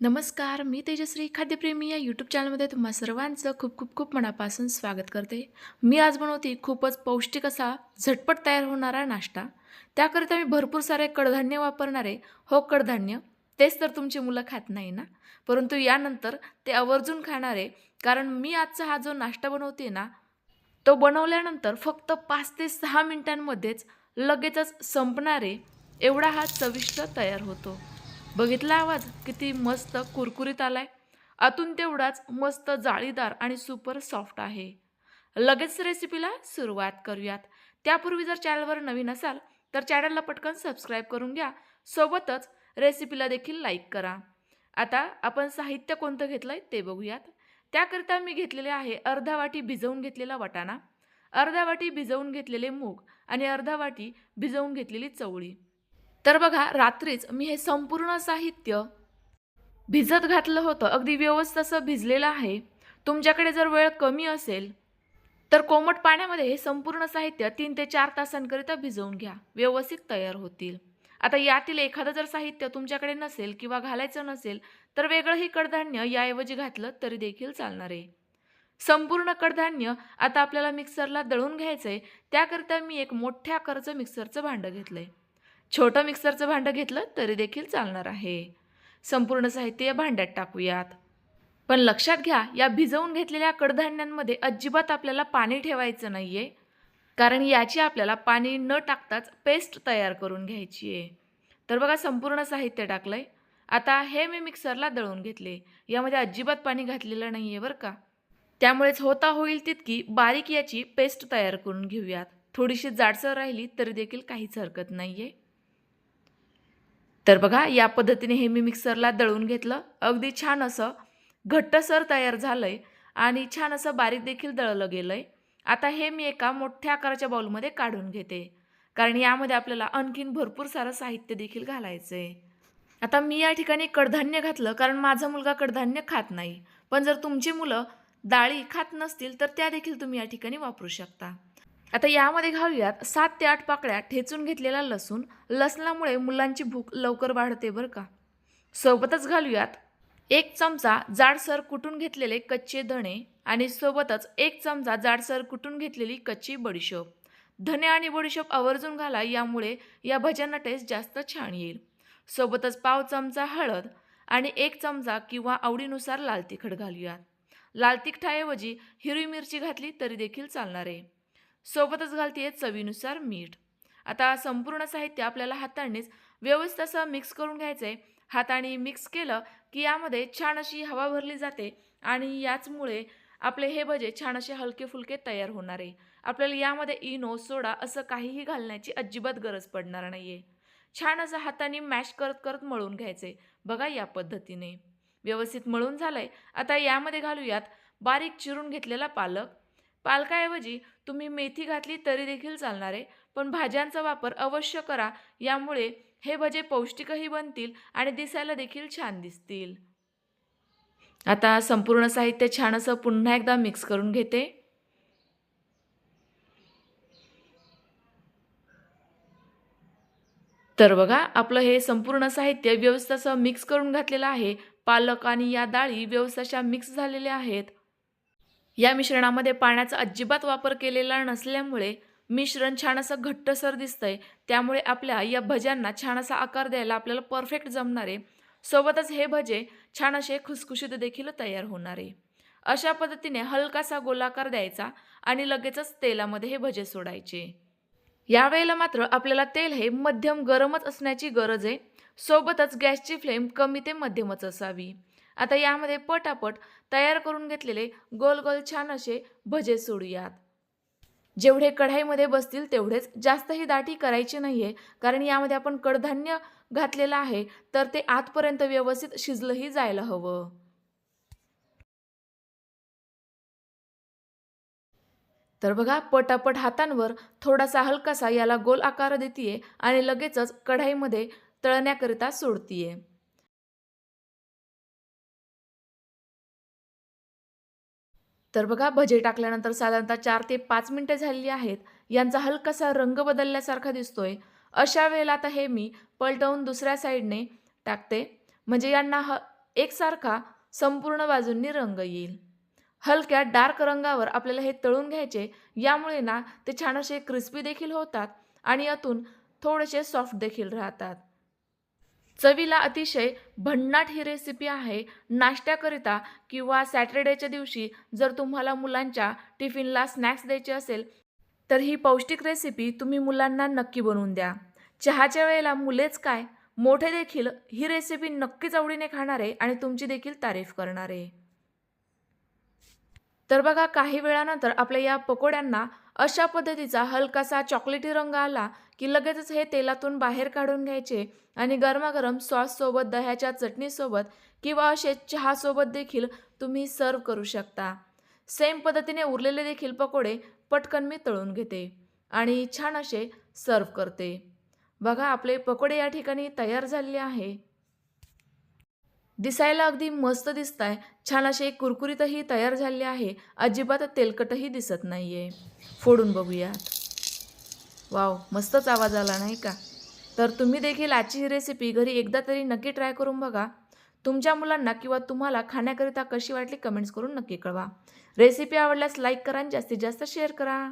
नमस्कार मी तेजश्री खाद्यप्रेमी या यूट्यूब चॅनलमध्ये तुम्हा सर्वांचं खूप खूप खूप मनापासून स्वागत करते. मी आज बनवते खूपच पौष्टिक असा झटपट तयार होणारा नाश्ता. त्याकरिता मी भरपूर सारे कडधान्य वापरणारे हो कडधान्य तेच तर तुमची मुलं खात नाही ना? परंतु यानंतर ते आवर्जून खाणार आहे. कारण मी आजचा हा जो नाश्ता बनवते ना तो बनवल्यानंतर फक्त पाच ते सहा मिनिटांमध्येच लगेचच संपणारे एवढा हा चविष्ट तयार होतो. बघितला आवाज? किती मस्त कुरकुरीत आलाय. आतून तेवढाच मस्त जाळीदार आणि सुपर सॉफ्ट आहे. लगेच रेसिपीला सुरुवात करूयात. त्यापूर्वी जर चॅनलवर नवीन असाल तर चॅनलला पटकन सबस्क्राईब करून घ्या. सोबतच रेसिपीला देखील लाईक करा. आता आपण साहित्य कोणतं घेतलं आहे ते बघूयात. त्याकरिता मी घेतलेले आहे अर्धा वाटी भिजवून घेतलेला वाटाणा अर्धा वाटी भिजवून घेतलेले मूग आणि अर्धा वाटी भिजवून घेतलेली चवळी. तर बघा रात्रीच मी हे संपूर्ण साहित्य भिजत घातलं होतं. अगदी व्यवस्थित असं भिजलेलं आहे. तुमच्याकडे जर वेळ कमी असेल तर कोमट पाण्यामध्ये हे संपूर्ण साहित्य तीन ते चार तासांकरिता भिजवून घ्या. व्यवस्थित तयार होतील. आता यातील एखादं जर साहित्य तुमच्याकडे नसेल किंवा घालायचं नसेल तर वेगळंही कडधान्य याऐवजी घातलं तरी देखील चालणार आहे. संपूर्ण कडधान्य आता आपल्याला मिक्सरला दळून घ्यायचं आहे त्याकरिता मी एक मोठ्या आकाराचं मिक्सरचं भांडं घेतलं आहे छोटं मिक्सरचं भांडं घेतलं तरी देखील चालणार आहे. संपूर्ण साहित्य या भांड्यात टाकूयात. पण लक्षात घ्या या भिजवून घेतलेल्या कडधान्यांमध्ये अजिबात आपल्याला पाणी ठेवायचं नाही आहे कारण याची आपल्याला पाणी न टाकताच पेस्ट तयार करून घ्यायची आहे तर बघा संपूर्ण साहित्य टाकलं आहे आता हे मी मिक्सरला दळून घेतले. यामध्ये अजिबात पाणी घातलेलं नाही आहे बरं का. त्यामुळेच होता होईल तितकी बारीक याची पेस्ट तयार करून घेऊयात. थोडीशी जाडसर राहिली तरी देखील काहीच हरकत नाही आहे तर बघा या पद्धतीने हे मी मिक्सरला दळून घेतलं. अगदी छान असं घट्टसर तयार झालं आहे आणि छान असं बारीक देखील दळलं गेलं आहे आता हे मी एका मोठ्या आकाराच्या बाउलमध्ये काढून घेते. कारण यामध्ये आपल्याला आणखीन भरपूर सारं साहित्य देखील घालायचं आहे आता मी या ठिकाणी कडधान्य घातलं कारण माझा मुलगा कडधान्य खात नाही. पण जर तुमची मुलं डाळी खात नसतील तर त्या देखील तुम्ही या ठिकाणी वापरू शकता. आता यामध्ये घालूयात सात ते आठ पाकळ्या ठेचून घेतलेला लसूण. लसणामुळे मुलांची भूक लवकर वाढते बरं का. सोबतच घालूयात एक चमचा जाडसर कुटून घेतलेले कच्चे धणे आणि सोबतच एक चमचा जाडसर कुटून घेतलेली कच्ची बडीशोप. धने आणि बडीशोप आवर्जून घाला यामुळे या भज्यांना टेस्ट जास्त छान येईल. सोबतच पाव चमचा हळद आणि एक चमचा किंवा आवडीनुसार लाल तिखट घालूयात. लाल तिखटाऐवजी हिरवी मिरची घातली तरी देखील चालणार आहे. सोबतच घालते चवीनुसार मीठ. आता संपूर्ण साहित्य आपल्याला हातानेच व्यवस्थित असं मिक्स करून घ्यायचं आहे हाताने मिक्स केलं की यामध्ये छान अशी हवा भरली जाते आणि याचमुळे आपले हे भजे छान असे हलके फुलके तयार होणार आहे. आपल्याला यामध्ये इनो सोडा असं काहीही घालण्याची अजिबात गरज पडणार नाही आहे छान असं हाताने मॅश करत करत मळून घ्यायचं आहे बघा या पद्धतीने. व्यवस्थित मळून झालं आहे आता यामध्ये घालूयात बारीक चिरून घेतलेला पालक. पालकाऐवजी तुम्ही मेथी घातली तरी देखील चालणार आहे. पण भाज्यांचा वापर अवश्य करा. यामुळे हे भजे पौष्टिकही बनतील आणि दिसायला देखील छान दिसतील. आता संपूर्ण साहित्य छान असं पुन्हा एकदा मिक्स करून घेते. तर बघा आपलं हे संपूर्ण साहित्य व्यवस्थासह मिक्स करून घातलेलं आहे. पालक आणि या डाळी व्यवस्थाशा मिक्स झालेल्या आहेत. या मिश्रणामध्ये पाण्याचा अजिबात वापर केलेला नसल्यामुळे मिश्रण छान असं घट्टसर दिसतंय. त्यामुळे आपल्या या भज्यांना छान असा आकार द्यायला आपल्याला परफेक्ट जमणार. आहे सोबतच हे भजे छान असे खुसखुशीत देखील तयार होणार. आहे अशा पद्धतीने हलकासा गोलाकार द्यायचा आणि लगेचच तेलामध्ये हे भजे सोडायचे. यावेळेला मात्र आपल्याला तेल हे मध्यम गरमच असण्याची गरज आहे. सोबतच गॅसची फ्लेम कमी ते मध्यमच असावी. आता यामध्ये पटापट तयार करून घेतलेले गोल गोल छान असे भजे सोडूयात. जेवढे कढाईमध्ये बसतील तेवढेच जास्तही दाटी करायची नाही आहे कारण यामध्ये आपण कडधान्य घातलेलं आहे तर ते आतपर्यंत व्यवस्थित शिजलंही जायला हवं. तर बघा पटापट हातांवर थोडासा हलकासा याला गोल आकार देतीये आणि लगेचच कढाईमध्ये तळण्याकरिता सोडतीये. तर बघा भजे टाकल्यानंतर साधारणतः चार ते पाच मिनटं झालेली आहेत. यांचा हलकासा रंग बदलल्यासारखा दिसतोय. अशा वेळेला आता हे मी पलटवून दुसऱ्या साईडने टाकते. म्हणजे यांना ह एकसारखा संपूर्ण बाजूंनी रंग येईल. हलक्या डार्क रंगावर आपल्याला हे तळून घ्यायचे. यामुळे ना ते छान असे क्रिस्पी देखील होतात आणि यातून थोडेसे सॉफ्ट देखील राहतात. चवीला अतिशय भन्नाट ही रेसिपी आहे. नाश्त्याकरिता किंवा सॅटर्डेच्या दिवशी जर तुम्हाला मुलांच्या टिफिनला स्नॅक्स द्यायचे असेल तर ही पौष्टिक रेसिपी तुम्ही मुलांना नक्की बनवून द्या. चहाच्या वेळेला मुलेच काय? मोठे देखील ही रेसिपी नक्कीच आवडीने खाणारे आणि तुमची देखील तारीफ करणारे. तर बघा काही वेळानंतर आपल्या या पकोड्यांना अशा पद्धतीचा हलकासा चॉकलेटी रंग आला की लगेचच हे तेलातून बाहेर काढून घ्यायचे आणि गरमागरम सॉससोबत दह्याच्या चटणीसोबत किंवा असे चहासोबत देखील तुम्ही सर्व करू शकता. सेम पद्धतीने उरलेले देखील पकोडे पटकन मी तळून घेते आणि छान असे सर्व करते. बघा आपले पकोडे या ठिकाणी तयार झालेले आहे. दिसायला अगदी मस्त दिसत आहे छान असे कुरकुरीतही तयार झालेले आहे. अजिबात तेलकटही दिसत नाही आहे फोडून बघूयात. वाव मस्तच आवाज आला नाही का? तर तुम्ही देखील आजची ही रेसिपी घरी एकदा तरी नक्की ट्राय करून बघा. तुमच्या मुलांना किंवा तुम्हाला खाण्याकरिता कशी वाटली कमेंट्स करून नक्की कळवा. रेसिपी आवडल्यास लाईक करा आणि जास्तीत जास्त शेअर करा.